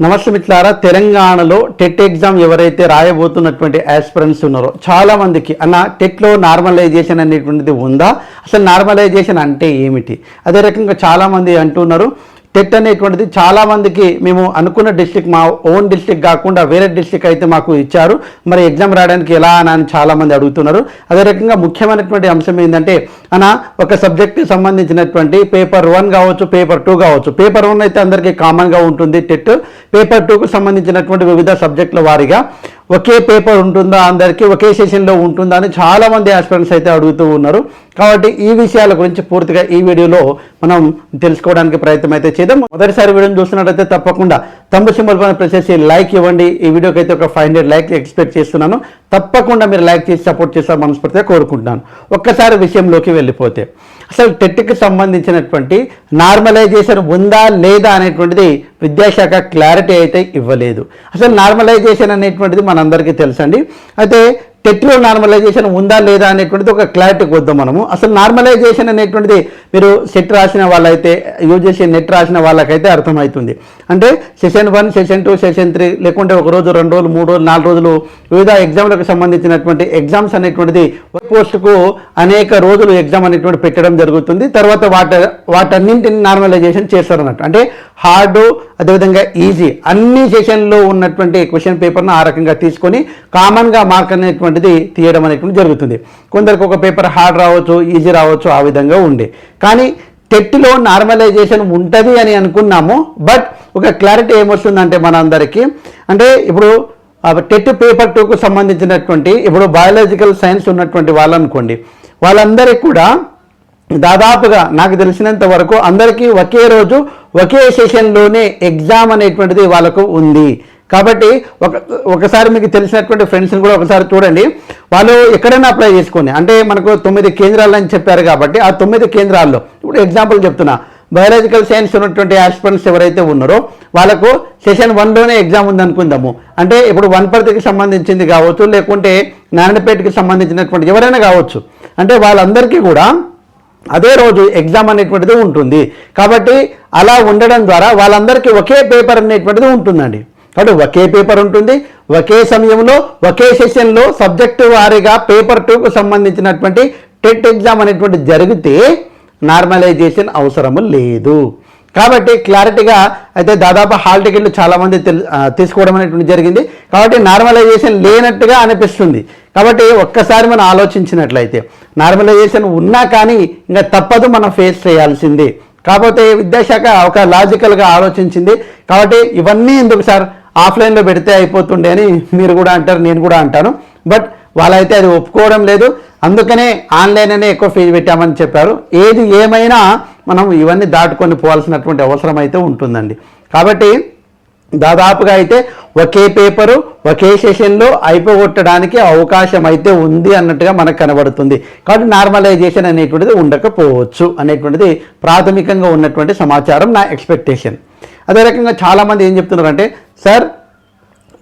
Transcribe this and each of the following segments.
నమస్తే మిత్రులారా తెలంగాణలో టెట్ ఎగ్జామ్ ఎవరైతే రాయబోతున్నటువంటి ఆస్పిరెంట్స్ ఉన్నారో చాలా మందికి అన్న టెట్లో నార్మలైజేషన్ అనేటువంటిది ఉందా? అసలు నార్మలైజేషన్ అంటే ఏమిటి? అదే రకంగా చాలామంది అంటున్నారు టెట్ అనేటువంటిది చాలామందికి మేము అనుకున్న డిస్టిక్ మా ఓన్ డిస్టిక్ కాకుండా వేరే డిస్టిక్ అయితే మాకు ఇచ్చారు. మరి ఎగ్జామ్ రాయడానికి ఎలా అని అని అడుగుతున్నారు. అదే రకంగా ముఖ్యమైనటువంటి అంశం ఏంటంటే అన ఒక సబ్జెక్ట్కి సంబంధించినటువంటి పేపర్ వన్ కావచ్చు పేపర్ టూ కావచ్చు పేపర్ వన్ అయితే అందరికీ కామన్గా ఉంటుంది టెట్. పేపర్ టూకు సంబంధించినటువంటి వివిధ సబ్జెక్టుల వారిగా ఒకే పేపర్ ఉంటుందా అందరికీ? ఒకే సెషన్లో ఉంటుందా అని చాలామంది ఆస్పిరెంట్స్ అయితే అడుగుతూ ఉన్నారు. కాబట్టి ఈ విషయాల గురించి పూర్తిగా ఈ వీడియోలో మనం తెలుసుకోవడానికి ప్రయత్నం అయితే చేద్దాం. మొదటిసారి వీడియోని చూస్తున్నట్టయితే తప్పకుండా తమ్ము సింబల్ పైన ప్రెస్ చేసి లైక్ ఇవ్వండి. ఈ వీడియోకి అయితే ఒక ఫైవ్ హండ్రెడ్ లైక్ ఎక్స్పెక్ట్ చేస్తున్నాను. తప్పకుండా మీరు లైక్ చేసి సపోర్ట్ చేస్తారు మనస్ఫూర్తిగా కోరుకుంటున్నాను. ఒక్కసారి విషయంలోకి వెళ్ళిపోతే అసలు టెట్కి సంబంధించినటువంటి నార్మలైజేషన్ ఉందా లేదా అనేటువంటిది విద్యాశాఖ క్లారిటీ అయితే ఇవ్వలేదు. అసలు నార్మలైజేషన్ అనేటువంటిది మనందరికీ తెలుసండి. అయితే టెట్లో నార్మలైజేషన్ ఉందా లేదా అనేటువంటిది ఒక క్లారిటీకి వద్దాం మనము. అసలు నార్మలైజేషన్ అనేటువంటిది మీరు సెట్ రాసిన వాళ్ళైతే యూజీసీ నెట్ రాసిన వాళ్ళకైతే అర్థమవుతుంది. అంటే session one session two session three లేకుంటే ఒక రోజు రెండు రోజులు మూడు రోజులు నాలుగు రోజులు వివిధ ఎగ్జామ్లకు సంబంధించినటువంటి ఎగ్జామ్స్ అనేటువంటిది పోస్టుకు అనేక రోజులు ఎగ్జామ్ అనేటువంటి పెట్టడం జరుగుతుంది. తర్వాత వాట వాటన్నింటిని నార్మలైజేషన్ చేస్తారు అన్నట్టు అంటే హార్డ్ అదేవిధంగా ఈజీ అన్ని సెషన్లో ఉన్నటువంటి క్వశ్చన్ పేపర్ను ఆ రకంగా తీసుకొని కామన్గా మార్క్ అనేటువంటిది తీయడం అనేటువంటి జరుగుతుంది. కొందరికి ఒక పేపర్ హార్డ్ రావచ్చు ఈజీ రావచ్చు ఆ విధంగా ఉండే. కానీ టెట్లో నార్మలైజేషన్ ఉంటుంది అని అనుకున్నాము. బట్ ఒక క్లారిటీ ఏమొస్తుందంటే మనందరికీ అంటే ఇప్పుడు టెట్ పేపర్ టూకు సంబంధించినటువంటి ఇప్పుడు బయాలజికల్ సైన్స్ ఉన్నటువంటి వాళ్ళు అనుకోండి వాళ్ళందరికీ కూడా దాదాపుగా నాకు తెలిసినంత వరకు అందరికీ ఒకే రోజు ఒకే సెషన్లోనే ఎగ్జామ్ అనేటువంటిది వాళ్ళకు ఉంది. కాబట్టి ఒక ఒకసారి మీకు తెలిసినటువంటి ఫ్రెండ్స్ని కూడా ఒకసారి చూడండి. వాళ్ళు ఎక్కడైనా అప్లై చేసుకోండి. అంటే మనకు తొమ్మిది కేంద్రాలు అని చెప్పారు కాబట్టి ఆ తొమ్మిది కేంద్రాల్లో ఇప్పుడు ఎగ్జాంపుల్ చెప్తున్నా. బయాలజికల్ సైన్స్ ఉన్నటువంటి ఆస్పిరెంట్స్ ఎవరైతే ఉన్నారో వాళ్ళకు సెషన్ వన్లోనే ఎగ్జామ్ ఉంది అనుకుందాము అంటే ఇప్పుడు వన్పర్తికి సంబంధించింది కావచ్చు లేకుంటే నారాయణపేటకి సంబంధించినటువంటి ఎవరైనా కావచ్చు. అంటే వాళ్ళందరికీ కూడా అదే రోజు ఎగ్జామ్ అనేటువంటిది ఉంటుంది. కాబట్టి అలా ఉండడం ద్వారా వాళ్ళందరికీ ఒకే పేపర్ అనేటువంటిది ఉంటుందండి. కాబట్టి ఒకే పేపర్ ఉంటుంది. ఒకే సమయంలో ఒకే సెషన్లో సబ్జెక్టు వారీగా పేపర్ టూకు సంబంధించినటువంటి టెట్ ఎగ్జామ్ అనేటువంటి జరిగితే నార్మలైజేషన్ అవసరము లేదు. కాబట్టి క్లారిటీగా అయితే దాదాపు హాల్ టికెట్లు చాలామంది తెల్ తీసుకోవడం అనేటువంటి జరిగింది. కాబట్టి నార్మలైజేషన్ లేనట్టుగా అనిపిస్తుంది. కాబట్టి ఒక్కసారి మనం ఆలోచించినట్లయితే నార్మలైజేషన్ ఉన్నా కానీ ఇంకా తప్పదు మనం ఫేస్ చేయాల్సిందే. కాకపోతే విద్యాశాఖ ఒక లాజికల్గా ఆలోచించింది. కాబట్టి ఇవన్నీ ఎందుకు సార్? ఆఫ్లైన్లో పెడితే అయిపోతుండే అని మీరు కూడా అంటారు నేను కూడా అంటాను. బట్ వాళ్ళైతే అది ఒప్పుకోవడం లేదు. అందుకనే ఆన్లైన్ అనే ఎక్కువ ఫీజు పెట్టామని చెప్పారు. ఏది ఏమైనా మనం ఇవన్నీ దాటుకొని పోవాల్సినటువంటి అవసరం అయితే ఉంటుందండి. కాబట్టి దాదాపుగా అయితే ఒకే పేపరు ఒకే సెషన్లో అయిపోగొట్టడానికి అవకాశం అయితే ఉంది అన్నట్టుగా మనకు కనబడుతుంది. కాబట్టి నార్మలైజేషన్ అనేటువంటిది ఉండకపోవచ్చు అనేటువంటిది ప్రాథమికంగా ఉన్నటువంటి సమాచారం నా ఎక్స్పెక్టేషన్. అదే రకంగా చాలామంది ఏం చెప్తున్నారంటే సార్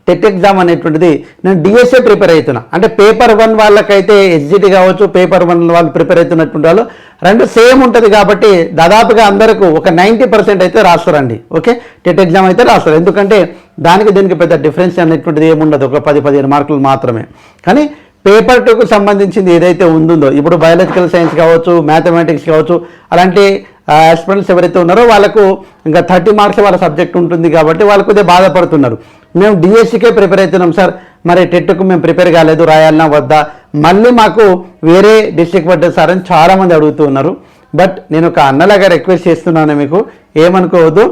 టెట్ ఎగ్జామ్ అనేటువంటిది నేను డిఎస్ఏ ప్రిపేర్ అవుతున్నా. అంటే పేపర్ వన్ వాళ్ళకైతే ఎస్జిటి కావచ్చు పేపర్ వన్ వాళ్ళు ప్రిపేర్ అవుతున్నటువంటి వాళ్ళు రెండు సేమ్ ఉంటుంది కాబట్టి దాదాపుగా అందరికి ఒక నైంటీ పర్సెంట్ అయితే రాస్తారండి ఓకే? టెట్ ఎగ్జామ్ అయితే రాస్తారు ఎందుకంటే దానికి దీనికి పెద్ద డిఫరెన్స్ అనేటువంటిది ఏముండదు. ఒక పది పదిహేను మార్కులు మాత్రమే. కానీ పేపర్ టూకు సంబంధించింది ఏదైతే ఉందో ఇప్పుడు బయాలజికల్ సైన్స్ కావచ్చు మ్యాథమెటిక్స్ కావచ్చు అలాంటి ఆస్పిరెంట్స్ ఎవరైతే ఉన్నారో వాళ్ళకు ఇంకా థర్టీ మార్క్స్ వాళ్ళ సబ్జెక్ట్ ఉంటుంది కాబట్టి వాళ్ళు కొద్దిగా బాధపడుతున్నారు. మేము డిఎస్సికే ప్రిపేర్ అవుతున్నాం సార్. మరి టెట్కు మేము ప్రిపేర్ కాలేదు రాయాలన్నా వద్దా? మళ్ళీ మాకు వేరే డిస్ట్రిక్ట్ పడ్డది సార్ అని చాలామంది అడుగుతూ ఉన్నారు. బట్ నేను ఒక అన్నలాగా రిక్వెస్ట్ చేస్తున్నాను మీకు. ఏమనుకోవద్దు?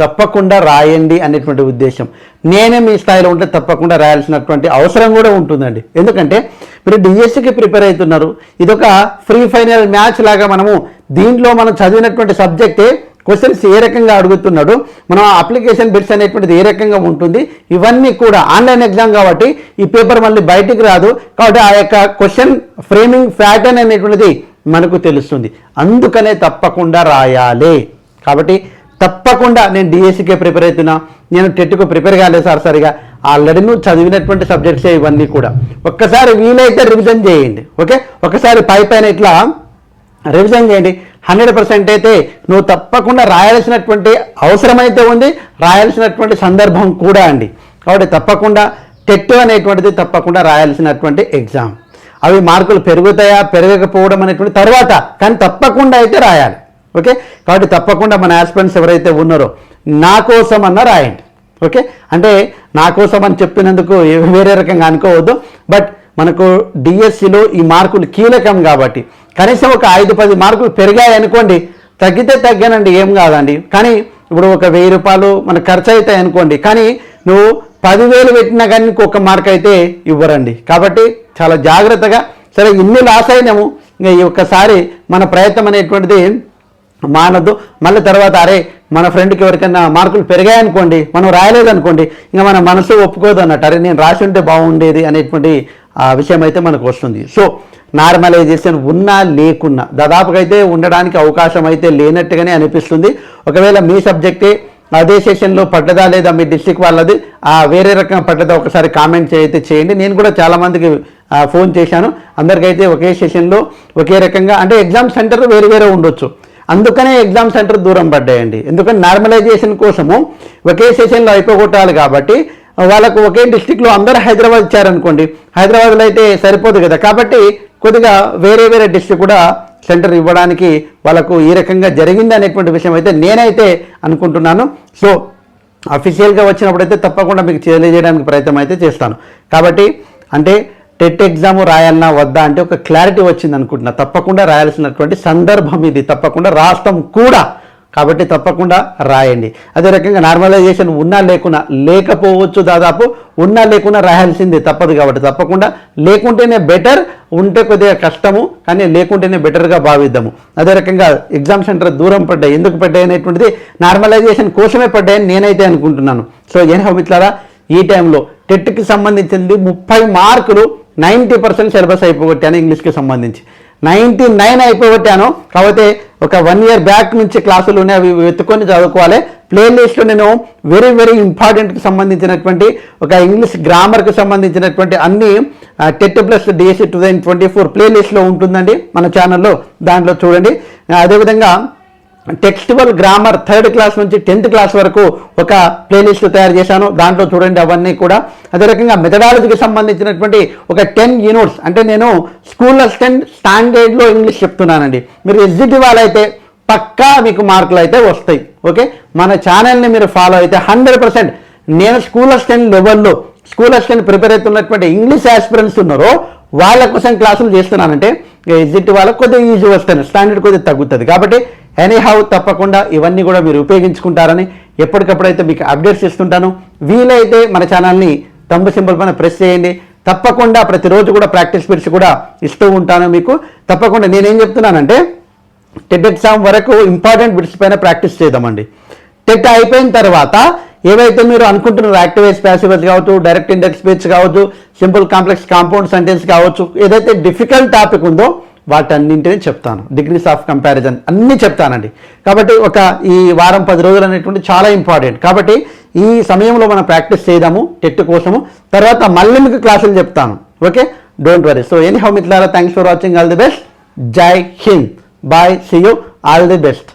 తప్పకుండా రాయండి అనేటువంటి ఉద్దేశం. నేనే మీ స్థాయిలో ఉంటే తప్పకుండా రాయాల్సినటువంటి అవసరం కూడా ఉంటుందండి. ఎందుకంటే మీరు డిఎస్సికి ప్రిపేర్ అవుతున్నారు. ఇదొక ఫ్రీ ఫైనల్ మ్యాచ్ లాగా మనము దీంట్లో మనం చదివినటువంటి సబ్జెక్టే క్వశ్చన్స్ ఏ రకంగా అడుగుతున్నాడు? మనం అప్లికేషన్ బిట్స్ అనేటువంటిది ఏ రకంగా ఉంటుంది? ఇవన్నీ కూడా ఆన్లైన్ ఎగ్జామ్ కాబట్టి ఈ పేపర్ మళ్ళీ బయటికి రాదు. కాబట్టి ఆ యొక్క క్వశ్చన్ ఫ్రేమింగ్ ప్యాటర్న్ అనేటువంటిది మనకు తెలుస్తుంది. అందుకనే తప్పకుండా రాయాలి. కాబట్టి తప్పకుండా నేను డిఎస్సికే ప్రిపేర్ అవుతున్నా. నేను టెట్కు ప్రిపేర్ కాలేదు సార్ సరిగా. ఆల్రెడీ నువ్వు చదివినటువంటి సబ్జెక్ట్సే ఇవన్నీ కూడా. ఒక్కసారి వీలైతే రివిజన్ చేయండి. ఓకే ఒకసారి పై పైన ఇట్లా రివిజన్ చేయండి. హండ్రెడ్ పర్సెంట్ అయితే నువ్వు తప్పకుండా రాయాల్సినటువంటి అవసరమైతే ఉంది రాయాల్సినటువంటి సందర్భం కూడా అండి. కాబట్టి తప్పకుండా టెట్ అనేటువంటిది తప్పకుండా రాయాల్సినటువంటి ఎగ్జామ్. అవి మార్కులు పెరుగుతాయా పెరగకపోవడం అనేటువంటి తర్వాత కానీ తప్పకుండా అయితే రాయాలి. ఓకే? కాబట్టి తప్పకుండా మన ఆస్పిరెంట్స్ ఎవరైతే ఉన్నారో నా కోసం అన్న రాయండి. ఓకే? అంటే నా కోసం అని చెప్పినందుకు వేరే రకంగా అనుకోవద్దు. బట్ మనకు డిఎస్సిలో ఈ మార్కులు కీలకం కాబట్టి కనీసం ఒక ఐదు పది మార్కులు పెరిగాయి అనుకోండి తగ్గితే తగ్గానండి ఏం కాదండి. కానీ ఇప్పుడు ఒక వెయ్యి రూపాయలు మనకు ఖర్చు అవుతాయి అనుకోండి కానీ నువ్వు పదివేలు పెట్టినా కానీ నీకు ఒక మార్క్ అయితే ఇవ్వరండి. కాబట్టి చాలా జాగ్రత్తగా సరే ఇన్ని లాస్ అయినాము ఇంకా ఈ ఒక్కసారి మన ప్రయత్నం అనేటువంటిది మానద్దు. మళ్ళీ తర్వాత అరే మన ఫ్రెండ్కి ఎవరికైనా మార్కులు పెరిగాయనుకోండి మనం రాయలేదనుకోండి ఇంకా మన మనసు ఒప్పుకోదు అన్నట్టు. అరే నేను రాసి ఉంటే బాగుండేది అనేటువంటి ఆ విషయం అయితే మనకు వస్తుంది. సో నార్మలైజేషన్ ఉన్నా లేకున్నా దాదాపుగా అయితే ఉండడానికి అవకాశం అయితే లేనట్టుగానే అనిపిస్తుంది. ఒకవేళ మీ సబ్జెక్టే అదే సెషన్లో పడ్డదా లేదా మీ డిస్టిక్ వాళ్ళది ఆ వేరే రకం పడ్డదా ఒకసారి కామెంట్ అయితే చేయండి. నేను కూడా చాలామందికి ఫోన్ చేశాను. అందరికైతే ఒకే సెషన్లో ఒకే రకంగా అంటే ఎగ్జామ్ సెంటర్ వేరు వేరే ఉండొచ్చు. అందుకనే ఎగ్జామ్ సెంటర్ దూరం పడ్డాయండి. ఎందుకంటే నార్మలైజేషన్ కోసము ఒకే సెషన్లో అయిపోగొట్టాలి కాబట్టి వాళ్ళకు ఒకే డిస్టిక్లో అందరూ హైదరాబాద్ ఇచ్చారనుకోండి హైదరాబాద్లో అయితే సరిపోదు కదా. కాబట్టి కొద్దిగా వేరే వేరే డిస్టిక్ కూడా సెంటర్ ఇవ్వడానికి వాళ్ళకు ఈ రకంగా జరిగింది అనేటువంటి విషయం అయితే నేనైతే అనుకుంటున్నాను. సో అఫీషియల్గా వచ్చినప్పుడైతే తప్పకుండా మీకు తెలియజేయడానికి ప్రయత్నం అయితే చేస్తాను. కాబట్టి అంటే టెట్ ఎగ్జామ్ రాయాలన్నా వద్దా అంటే ఒక క్లారిటీ వచ్చింది అనుకుంటున్నా తప్పకుండా రాయాల్సినటువంటి సందర్భం ఇది. తప్పకుండా రాష్ట్రం కూడా కాబట్టి తప్పకుండా రాయండి. అదే రకంగా నార్మలైజేషన్ ఉన్నా లేకున్నా లేకపోవచ్చు దాదాపు ఉన్నా లేకున్నా రాయాల్సిందే తప్పదు కాబట్టి తప్పకుండా లేకుంటేనే బెటర్ ఉంటే కొద్దిగా కష్టము కానీ లేకుంటేనే బెటర్గా భావిద్దాము. అదే రకంగా ఎగ్జామ్ సెంటర్ దూరం పడ్డాయి. ఎందుకు పడ్డాయి అనేటువంటిది నార్మలైజేషన్ కోసమే పడ్డాయని నేనైతే అనుకుంటున్నాను. సో ఏం మిత్రులారా ఈ టైంలో టెట్కి సంబంధించింది ముప్పై మార్కులు నైంటీ పర్సెంట్ సిలబస్ అయిపోగొట్టాను ఇంగ్లీష్కి సంబంధించి. నైంటీ నైన్ అయిపోగొట్టాను. కాకపోతే ఒక వన్ ఇయర్ బ్యాక్ నుంచి క్లాసులు ఉన్నాయి అవి వెతుకొని చదువుకోవాలి. ప్లేలిస్ట్లో నేను వెరీ వెరీ ఇంపార్టెంట్కి సంబంధించినటువంటి ఒక ఇంగ్లీష్ గ్రామర్కి సంబంధించినటువంటి అన్ని TET plus DSC two thousand twenty four ప్లేలిస్ట్లో ఉంటుందండి మన ఛానల్లో దాంట్లో చూడండి. అదేవిధంగా టెక్స్టువల్ గ్రామర్ థర్డ్ క్లాస్ నుంచి టెన్త్ క్లాస్ వరకు ఒక ప్లేలిస్ట్ తయారు చేశాను. దాంట్లో చూడండి అవన్నీ కూడా. అదే రకంగా మెథడాలజీకి సంబంధించినటువంటి ఒక టెన్ యూనిట్స్ అంటే నేను స్కూల్ అసిస్టెంట్ స్టాండర్డ్లో ఇంగ్లీష్ చెప్తున్నానండి. మీరు ఎగ్జిట్ వాళ్ళైతే పక్కా మీకు మార్కులు అయితే వస్తాయి. ఓకే మన ఛానల్ని మీరు ఫాలో అయితే హండ్రెడ్ పర్సెంట్ నేను స్కూల్ అసిస్టెంట్ లెవెల్లో స్కూల్ అసిస్టెంట్ ప్రిపేర్ అవుతున్నటువంటి ఇంగ్లీష్ ఆస్పిరెంట్స్ ఉన్నారో వాళ్ళ కోసం క్లాసులు చేస్తున్నానంటే ఎగ్జిట్ వాళ్ళకి కొద్దిగా ఈజీ వస్తాను స్టాండర్డ్ కొద్దిగా తగ్గుతుంది. కాబట్టి ఎనీ హౌ తప్పకుండా ఇవన్నీ కూడా మీరు ఉపయోగించుకుంటారని ఎప్పటికప్పుడైతే మీకు అప్డేట్స్ ఇస్తుంటాను. వీలైతే మన ఛానల్ని తమ్ము సింబల్ పైన ప్రెస్ చేయండి. తప్పకుండా ప్రతిరోజు కూడా ప్రాక్టీస్ బిట్స్ కూడా ఇస్తూ ఉంటాను మీకు. తప్పకుండా నేనేం చెప్తున్నానంటే టెట్ ఎగ్జామ్ వరకు ఇంపార్టెంట్ బిట్స్ పైన ప్రాక్టీస్ చేద్దామండి. టెట్ అయిపోయిన తర్వాత ఏవైతే మీరు అనుకుంటున్నారు యాక్టివేస్ ప్యాసివస్ కావచ్చు డైరెక్ట్ ఇండెక్స్ స్పీచ్ కావచ్చు సింపుల్ కాంప్లెక్స్ కాంపౌండ్ సెంటెన్స్ కావచ్చు ఏదైతే డిఫికల్ట్ టాపిక్ ఉందో వాటన్నింటినీ చెప్తాను. డిగ్రీస్ ఆఫ్ కంపారిజన్ అన్నీ చెప్తానండి. కాబట్టి ఒక ఈ వారం పది రోజులు అనేటువంటి చాలా ఇంపార్టెంట్ కాబట్టి ఈ సమయంలో మనం ప్రాక్టీస్ చేద్దాము టెట్ కోసము. తర్వాత మళ్ళీ మీకు క్లాసులు చెప్తాను. Okay don't worry so anyhow మిట్లారా thanks for watching all the best Jai Hind bye see you all the best